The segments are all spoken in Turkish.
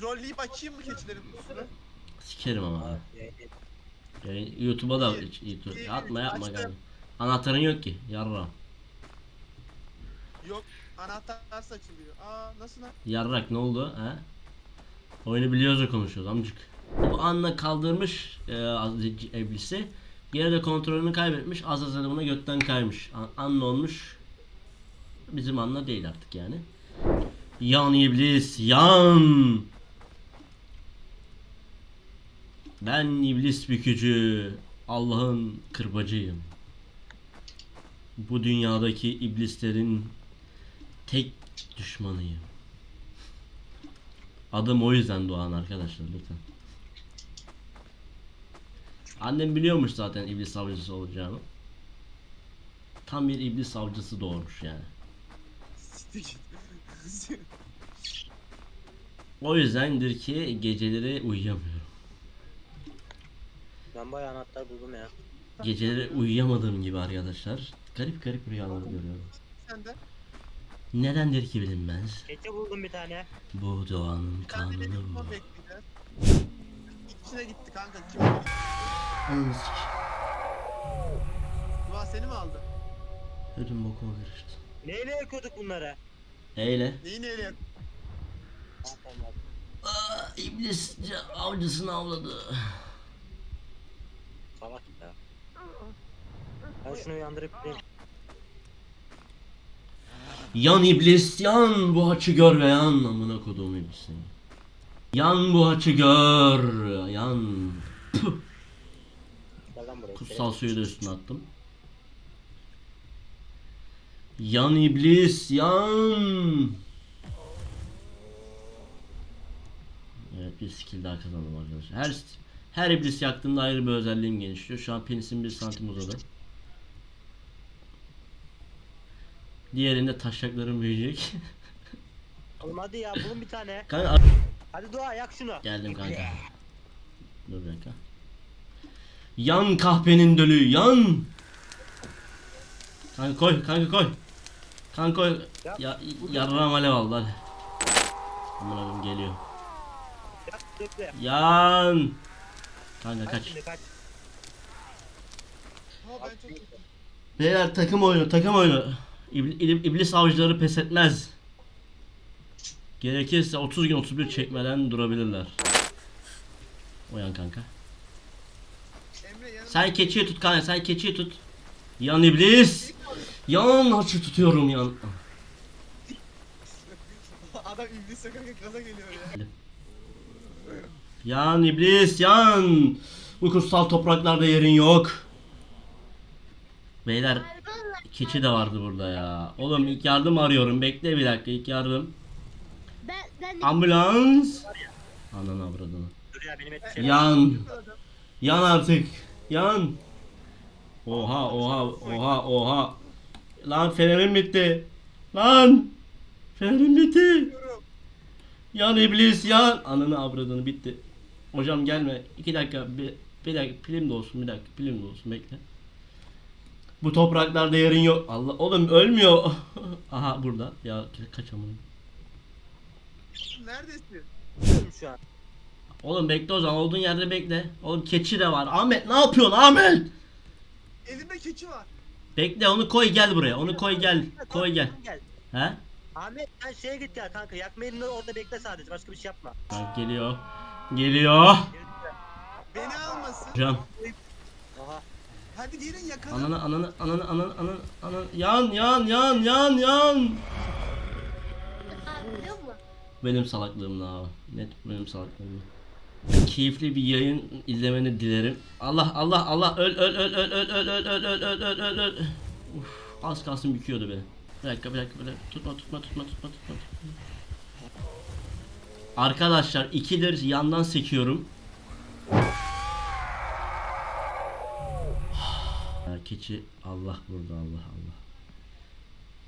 trolleyip açayım mı keçilerin kutusunu? Sikerim ama. ha. Yani YouTube'a da iki, Atma yapma açtım. galiba. Anahtarın yok ki. Yarra. Yok. Anahtar açılıyor. Aa nasıl lan? Yarrak ne oldu he? Oyunu biliyoruz da konuşuyoruz amcık. Bu Anna kaldırmış e, Az- iblisi. Geri de kontrolünü kaybetmiş. Azazel buna gökten kaymış. An- Anna olmuş. Bizim Anna değil artık yani. Yan iblis yan. Ben iblis bükücü. Allah'ın kırbacıyım. Bu dünyadaki iblislerin tek düşmanıyım. Adım o yüzden Doğan arkadaşlar lütfen. Annem biliyormuş zaten iblis avcısı olacağımı. Tam bir iblis avcısı doğurmuş yani. O yüzdendir ki geceleri uyuyamıyorum. Ben bayağı anahtar buldum ya. Geceleri uyuyamadığım gibi arkadaşlar. Garip garip rüyalar görüyorum. Sen de. Nedendir ki bilinmez. Keçi buldum bir tane. Bu doğanın kanunu bu. İçine gitti kanka. Kim? Ananı sik. Dua seni mi aldı? Ödüm bokuma karıştı. Neyle yakıyorduk bunları? Eyle. Neyi neyle yak- Ha, tamam. Aa, iblis avcısını avladı. Salak ya. Ben şunu uyandırıp gideyim. Yan iblis yan bu haçı gör ve yan amına koduğum iblisin. Yan bu haçı gör yan. Puh. Gel lan buraya. Kutsal suyu da üstüne attım. Yan iblis yan. Evet bir skill daha kazandım arkadaşlar. Her her iblis yaktığımda ayrı bir özelliğim genişliyor. Şu an penisim 1 santim uzadı. Diğerinde taşaklarım büyüyecek. Oğlum hadi ya bulun bir tane. Kanka Hadi Doğa yak şunu. Geldim kanka. Dur bir dakika. Yan kahpenin dölü yan. Kanka koy kanka koy. Kanka koy. Ya yarram alev aldı hadi. Aman geliyor. Yan. Kanka Kaç kaç. şimdi kaç. Ha ben çok kötü. Beyler takım oyunu takım oyunu. İbli- İb- İblis avcıları pes etmez. Gerekirse 30 gün 31 çekmeden durabilirler. Uyan kanka. Emre. Sen keçiyi tut kanka sen keçiyi tut. Yan iblis. Yan haçı tutuyorum yan. Adam iblis kanka gaza geliyor ya. Yan iblis yan. Bu kutsal topraklarda yerin yok. Beyler keçi de vardı burada ya. Oğlum ilk yardım arıyorum. Bekle bir dakika ilk yardım. Ben ben Ambulans. Ananı avradını. Ya. Yan. Yan artık. Yan. Oha oha oha oha. Lan fenerim bitti. Lan. Fenerim bitti. Yan iblis yan. Ananı avradını bitti. Hocam gelme. İki dakika bir, bir dakika pilim de olsun bir dakika pilim de olsun bekle. Bu topraklarda yerin yok. Allah oğlum ölmüyor. Aha burada. Ya kaçamadım. Neredesin? Şu an. Oğlum bekle o zaman olduğun yerde bekle. Oğlum keçi de var. Ahmet ne yapıyorsun Ahmet? Elimde keçi var. Bekle onu koy gel buraya. Onu koy gel. Koy gel. He? Ahmet sen şeye git gel kanka. Yakma elini orada bekle sadece. Başka bir şey yapma. Bak geliyor. Geliyor. Beni almasın. Aha. Hadi gelin yakalım. Ananı ananı ananı ananı ananı ananı yan yan yan yan yan. Benim salaklığım abi. Net benim salaklığım. Keyifli bir yayın izlemeni dilerim. Allah Allah Allah öl öl öl öl öl öl öl öl öl öl öl öl öl. Uf, az kalsın büküyordu beni. Bir dakika bir dakika bir dakika. Tutma tutma tutma tutma tutma. tutma. Arkadaşlar ikidir yandan sekiyorum. Ya keçi Allah burada Allah Allah.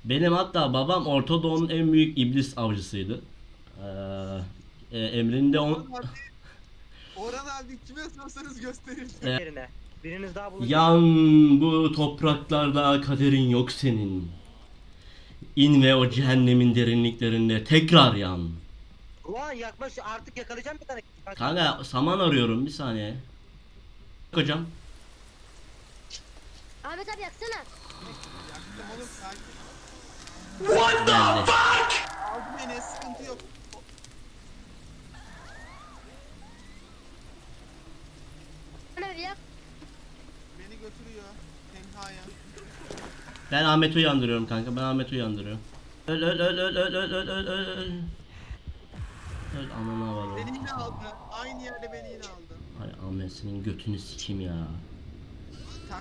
Benim hatta babam Orta Doğu'nun en büyük iblis avcısıydı. Ee, e, emrinde on, Orhan abi, kime sorsanız gösterir. Yerine. Biriniz daha bulun. yan bu topraklarda kaderin yok senin. İn ve o cehennemin derinliklerinde tekrar yan. Ulan yakmış artık yakalayacağım bir tane. Kanka. Kanka saman arıyorum bir saniye. Hocam. Ahmet abi yaksana. Yaktım oğlum sakin. Geldi. Aldı beni sıkıntı yok. Ahmet abi yak. Beni götürüyor. Tenhaya. Ben Ahmet'i uyandırıyorum kanka. Ben Ahmet'i uyandırıyorum. Öl öl öl öl öl öl öl öl öl öl. Ananı havalı. Beni yine aldı. Aynı yerde beni yine aldı. Ay Ahmet senin götünü sikeyim ya.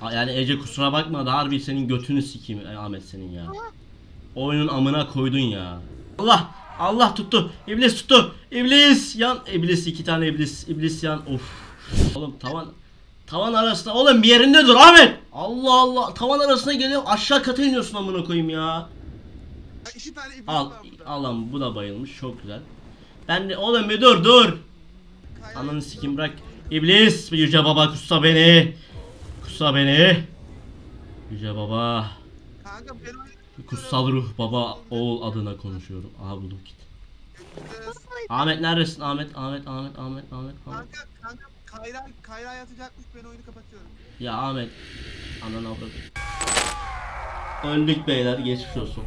Tak. Yani Ece kusura bakma da harbi senin götünü sikeyim ay Ahmet senin ya. Oyunun amına koydun ya. Allah! Allah tuttu. İblis tuttu. İblis yan. İblis iki tane iblis. İblis yan. Of. Oğlum tavan tavan arasında oğlum bir yerinde dur Ahmet. Allah Allah. Tavan arasına geliyor aşağı kata iniyorsun amına koyayım ya. Ha, İki tane iblis Al var burada. al lan bu da bayılmış çok güzel. Ben de oğlum bir dur dur. Ananı sikim bırak. İblis yüce baba kussa beni. Kussa beni. Yüce baba. Kanka Kutsal ruh baba oğul adına konuşuyorum. Aha buldum götüreceğiz. Ahmet neredesin? Ahmet, Ahmet, Ahmet, Ahmet, Ahmet, Ahmet. Kanka kanka Kayra Kayra yatacakmış ben oyunu kapatıyorum. Ya Ahmet. Ananı avradım. Öldük beyler geçmiş olsun.